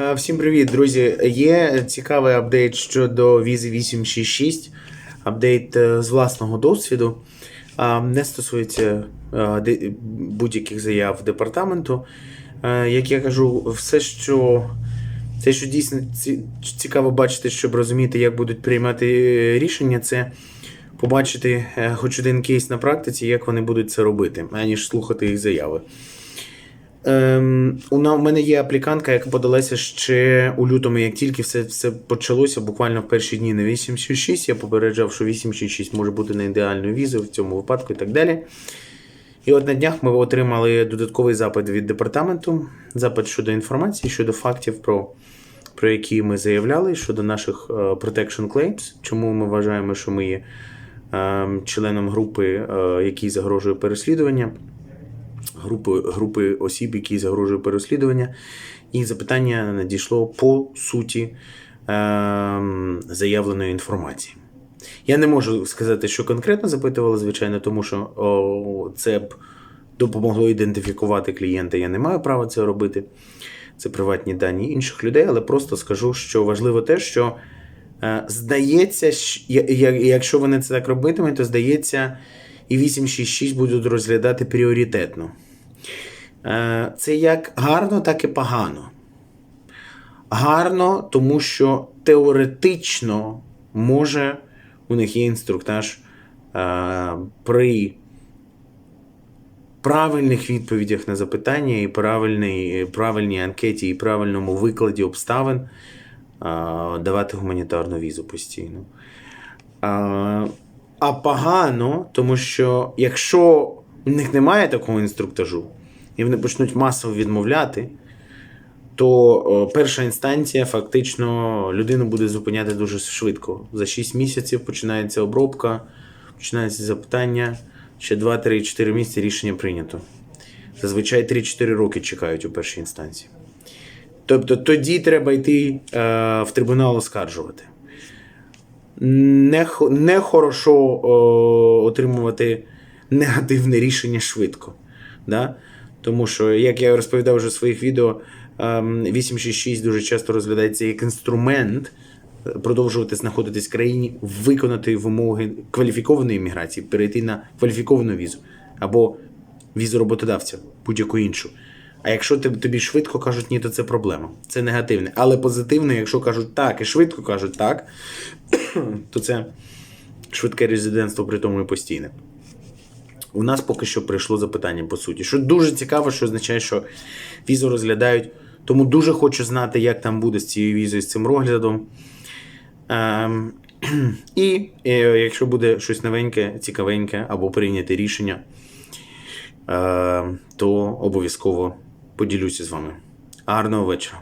Е, Всім привіт, друзі. Є цікавий апдейт щодо візи 866, апдейт е, з власного досвіду. Не стосується е, будь-яких заяв департаменту. Як я кажу, все, що те, що дійсно цікаво бачити, щоб розуміти, як будуть приймати рішення, це побачити хоч один кейс на практиці, як вони будуть це робити, аніж слухати їх заяви. Ем, у мене є аплікантка, яка подалася ще у лютому, як тільки все, все почалося, буквально в перші дні на 866. Я попереджав, що 866 може бути не ідеальною візою в цьому випадку і так далі. І от на днях ми отримали додатковий запит від департаменту, запит щодо інформації, щодо фактів, про, про які ми заявляли, щодо наших е, protection claims, чому ми вважаємо, що ми є е, членом групи, е, якій загрожує переслідування групи, групи осіб, які загрожують переслідування. І запитання надійшло по суті ем, заявленої інформації. Я не можу сказати, що конкретно запитували, звичайно, тому що о, це б допомогло ідентифікувати клієнта. Я не маю права це робити. Це приватні дані інших людей, але просто скажу, що важливо те, що е, здається, щ- я- я- якщо вони це так робитимуть, то здається, і 866 будуть розглядати пріоритетно. Е, Це як гарно, так і погано. Гарно, тому що теоретично може у них є інструктаж е, при правильних відповідях на запитання і правильній, правильній анкеті, і правильному викладі обставин е, давати гуманітарну візу постійно. А, а погано, тому що якщо у них немає такого інструктажу, і вони почнуть масово відмовляти, то е, перша інстанція фактично людину буде зупиняти дуже швидко. За 6 місяців починається обробка, починається запитання. Ще 2-3-4 місяці рішення прийнято. Зазвичай 3-4 роки чекають у першій інстанції. Тобто тоді треба йти е, в трибунал оскаржувати. Не, хо- не е, отримувати негативне рішення швидко. Да? Тому що, як я розповідав вже в своїх відео, ем, 866 дуже часто розглядається як інструмент е, продовжувати знаходитись в країні, виконати вимоги кваліфікованої міграції, перейти на кваліфіковану візу або візу роботодавця, будь-яку іншу. А якщо тобі швидко кажуть ні, то це проблема. Це негативне. Але позитивне, якщо кажуть так і швидко кажуть так, то це швидке резидентство, при тому і постійне. У нас поки що прийшло запитання по суті. Що дуже цікаво, що означає, що візу розглядають. Тому дуже хочу знати, як там буде з цією візою, з цим розглядом. Ем, і е, якщо буде щось новеньке, цікавеньке або прийняти рішення, е, то обов'язково поділюся з вами. Гарного вечора.